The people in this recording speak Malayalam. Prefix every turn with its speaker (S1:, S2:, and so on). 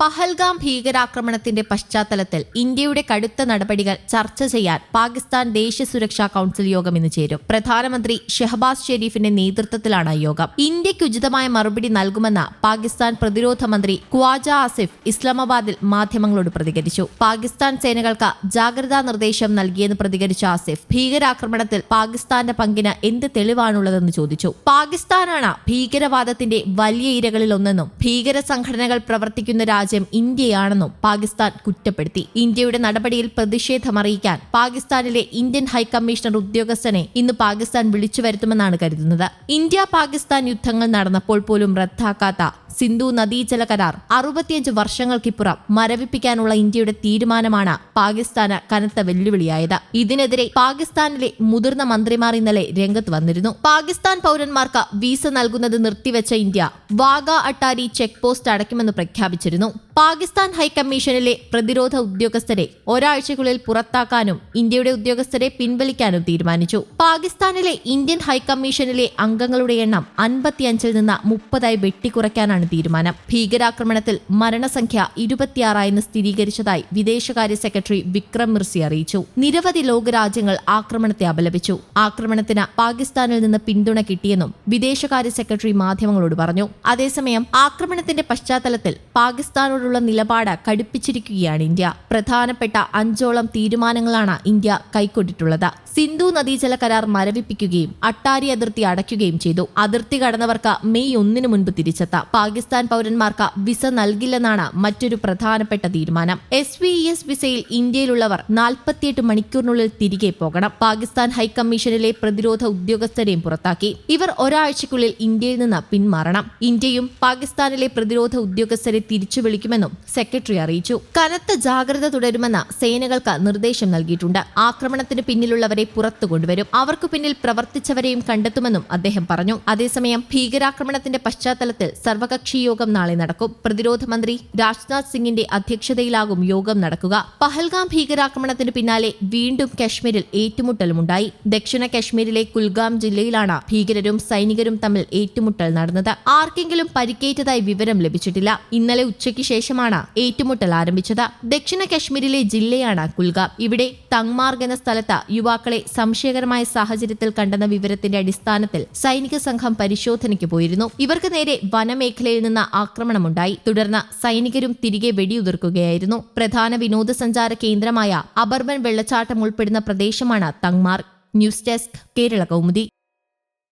S1: പഹൽഗാം ഭീകരാക്രമണത്തിന്റെ പശ്ചാത്തലത്തിൽ ഇന്ത്യയുടെ കടുത്ത നടപടികൾ ചർച്ച ചെയ്യാൻ പാകിസ്ഥാൻ ദേശീയ സുരക്ഷാ കൌൺസിൽ യോഗം ഇന്ന് ചേരും. പ്രധാനമന്ത്രി ഷെഹബാസ് ഷെരീഫിന്റെ നേതൃത്വത്തിലാണ് യോഗം. ഇന്ത്യയ്ക്ക് ഉചിതമായ മറുപടി നൽകുമെന്ന് പാകിസ്ഥാൻ പ്രതിരോധ മന്ത്രി ഖ്വാജ ആസിഫ് ഇസ്ലാമാബാദിൽ മാധ്യമങ്ങളോട് പ്രതികരിച്ചു. പാകിസ്ഥാൻ സേനകൾക്ക് ജാഗ്രതാ നിർദ്ദേശം നൽകിയെന്ന് പ്രതികരിച്ച ആസിഫ് ഭീകരാക്രമണത്തിൽ പാകിസ്ഥാന്റെ പങ്കിന് എന്ത് തെളിവാണുള്ളതെന്ന് ചോദിച്ചു. പാകിസ്ഥാനാണ് ഭീകരവാദത്തിന്റെ വലിയ ഇരകളിൽ ഒന്നെന്നും ഭീകര സംഘടനകൾ പ്രവർത്തിക്കുന്ന രാജ്യം ഇന്ത്യയാണെന്നും പാകിസ്ഥാൻ കുറ്റപ്പെടുത്തി. ഇന്ത്യയുടെ നടപടിയിൽ പ്രതിഷേധമറിയിക്കാൻ പാകിസ്ഥാനിലെ ഇന്ത്യൻ ഹൈക്കമ്മീഷണർ ഉദ്യോഗസ്ഥനെ ഇന്ന് പാകിസ്ഥാൻ വിളിച്ചു വരുത്തുമെന്നാണ് കരുതുന്നത്. ഇന്ത്യ പാകിസ്ഥാൻ യുദ്ധങ്ങൾ നടന്നപ്പോൾ പോലും റദ്ദാക്കാത്ത സിന്ധു നദീജല കരാർ അറുപത്തിയഞ്ച് വർഷങ്ങൾക്കിപ്പുറം മരവിപ്പിക്കാനുള്ള ഇന്ത്യയുടെ തീരുമാനമാണ് പാകിസ്ഥാന് കനത്ത വെല്ലുവിളിയായത്. ഇതിനെതിരെ പാകിസ്ഥാനിലെ മുതിർന്ന മന്ത്രിമാർ ഇന്നലെ രംഗത്ത് വന്നിരുന്നു. പാകിസ്ഥാൻ പൗരന്മാർക്ക് വിസ നൽകുന്നത് നിർത്തിവെച്ച India Wagah Attari check post അടയ്ക്കുമെന്ന് പ്രഖ്യാപിച്ചിരുന്നു. പാകിസ്ഥാൻ ഹൈക്കമ്മീഷനിലെ പ്രതിരോധ ഉദ്യോഗസ്ഥരെ ഒരാഴ്ചക്കുള്ളിൽ പുറത്താക്കാനും ഇന്ത്യയുടെ ഉദ്യോഗസ്ഥരെ പിൻവലിക്കാനും തീരുമാനിച്ചു. പാകിസ്ഥാനിലെ ഇന്ത്യൻ ഹൈക്കമ്മീഷനിലെ അംഗങ്ങളുടെ എണ്ണം അൻപത്തിയഞ്ചിൽ നിന്ന് മുപ്പതായി വെട്ടിക്കുറയ്ക്കാനാണ് തീരുമാനം. ഭീകരാക്രമണത്തിൽ മരണസംഖ്യ ഇരുപത്തിയാറായെന്ന് സ്ഥിരീകരിച്ചതായി വിദേശകാര്യ സെക്രട്ടറി വിക്രം മിർസി അറിയിച്ചു. നിരവധി ലോകരാജ്യങ്ങൾ ആക്രമണത്തെ അപലപിച്ചു. ആക്രമണത്തിന് പാകിസ്ഥാനിൽ നിന്ന് പിന്തുണ കിട്ടിയെന്നും വിദേശകാര്യ സെക്രട്ടറി മാധ്യമങ്ങളോട് പറഞ്ഞു. അതേസമയം ആക്രമണത്തിന്റെ പശ്ചാത്തലത്തിൽ പാകിസ്ഥാനോടുള്ള നിലപാട് കടുപ്പിച്ചിരിക്കുകയാണ് ഇന്ത്യ. പ്രധാനപ്പെട്ട അഞ്ചോളം തീരുമാനങ്ങളാണ് ഇന്ത്യ കൈക്കൊണ്ടിട്ടുള്ളത്. സിന്ധു നദീജല കരാർ മരവിപ്പിക്കുകയും അട്ടാരി അതിർത്തി അടയ്ക്കുകയും ചെയ്തു. അതിർത്തി കടന്നവർക്ക് മെയ് ഒന്നിനു മുൻപ് തിരിച്ചെത്താം. പാകിസ്ഥാൻ പൗരന്മാർക്ക് വിസ നൽകില്ലെന്നാണ് മറ്റൊരു പ്രധാനപ്പെട്ട തീരുമാനം. എസ് വി എസ് വിസയിൽ ഇന്ത്യയിലുള്ളവർ നാൽപ്പത്തിയെട്ട് മണിക്കൂറിനുള്ളിൽ തിരികെ പോകണം. പാകിസ്ഥാൻ ഹൈക്കമ്മീഷനിലെ പ്രതിരോധ ഉദ്യോഗസ്ഥരെയും പുറത്താക്കി. ഇവർ ഒരാഴ്ചയ്ക്കുള്ളിൽ ഇന്ത്യയിൽ നിന്ന് പിന്മാറണം. ഇന്ത്യയും പാകിസ്ഥാനിലെ പ്രതിരോധ ഉദ്യോഗസ്ഥരെ തിരിച്ചു വിളിക്കുമെന്നും സെക്രട്ടറി അറിയിച്ചു. കനത്ത ജാഗ്രത തുടരുമെന്ന് സേനകൾക്ക് നിർദ്ദേശം നൽകിയിട്ടുണ്ട്. ആക്രമണത്തിന് പിന്നിലുള്ളവരെ പുറത്തു കൊണ്ടുവരും. അവർക്ക് പിന്നിൽ പ്രവർത്തിച്ചവരെയും കണ്ടെത്തുമെന്നും അദ്ദേഹം പറഞ്ഞു. അതേസമയം ഭീകരാക്രമണത്തിന്റെ പശ്ചാത്തലത്തിൽ സർവകക്ഷി യോഗം നാളെ നടക്കും പ്രതിരോധ മന്ത്രി രാജ്നാഥ് സിംഗിന്റെ അധ്യക്ഷതയിലാകും യോഗം നടക്കുക. പഹൽഗാം ഭീകരാക്രമണത്തിന് പിന്നാലെ വീണ്ടും കശ്മീരിൽ ഏറ്റുമുട്ടലുമുണ്ടായി. ദക്ഷിണ കശ്മീരിലെ കുൽഗാം ജില്ലയിലാണ് ഭീകരരും സൈനികരും തമ്മിൽ ഏറ്റുമുട്ടൽ നടന്നത്. ആർക്കെങ്കിലും പരിക്കേറ്റതായി വിവരം ലഭിച്ചിട്ടില്ല. ഇന്നലെ ഉച്ചയ്ക്ക് ശേഷമാണ് ഏറ്റുമുട്ടൽ ആരംഭിച്ചത്. ദക്ഷിണ കശ്മീരിലെ ജില്ലയാണ് കുൽഗാം. ഇവിടെ തങ്മാർഗ് എന്ന സ്ഥലത്ത് യുവാക്കളെ സംശയകരമായ സാഹചര്യത്തിൽ കണ്ടെന്ന വിവരത്തിന്റെ അടിസ്ഥാനത്തിൽ സൈനിക സംഘം പരിശോധനയ്ക്ക് പോയിരുന്നു. ഇവർക്ക് നേരെ വനമേഖലയിൽ നിന്ന് ആക്രമണമുണ്ടായി. തുടർന്ന് സൈനികരും തിരികെ വെടിയുതിർക്കുകയായിരുന്നു. പ്രധാന വിനോദസഞ്ചാര കേന്ദ്രമായ അബർബൻ വെള്ളച്ചാട്ടം ഉൾപ്പെടുന്ന പ്രദേശമാണ് തങ്മാർഗ് ന്യൂസ് ഡെസ്ക് കേരള കൗമുദി.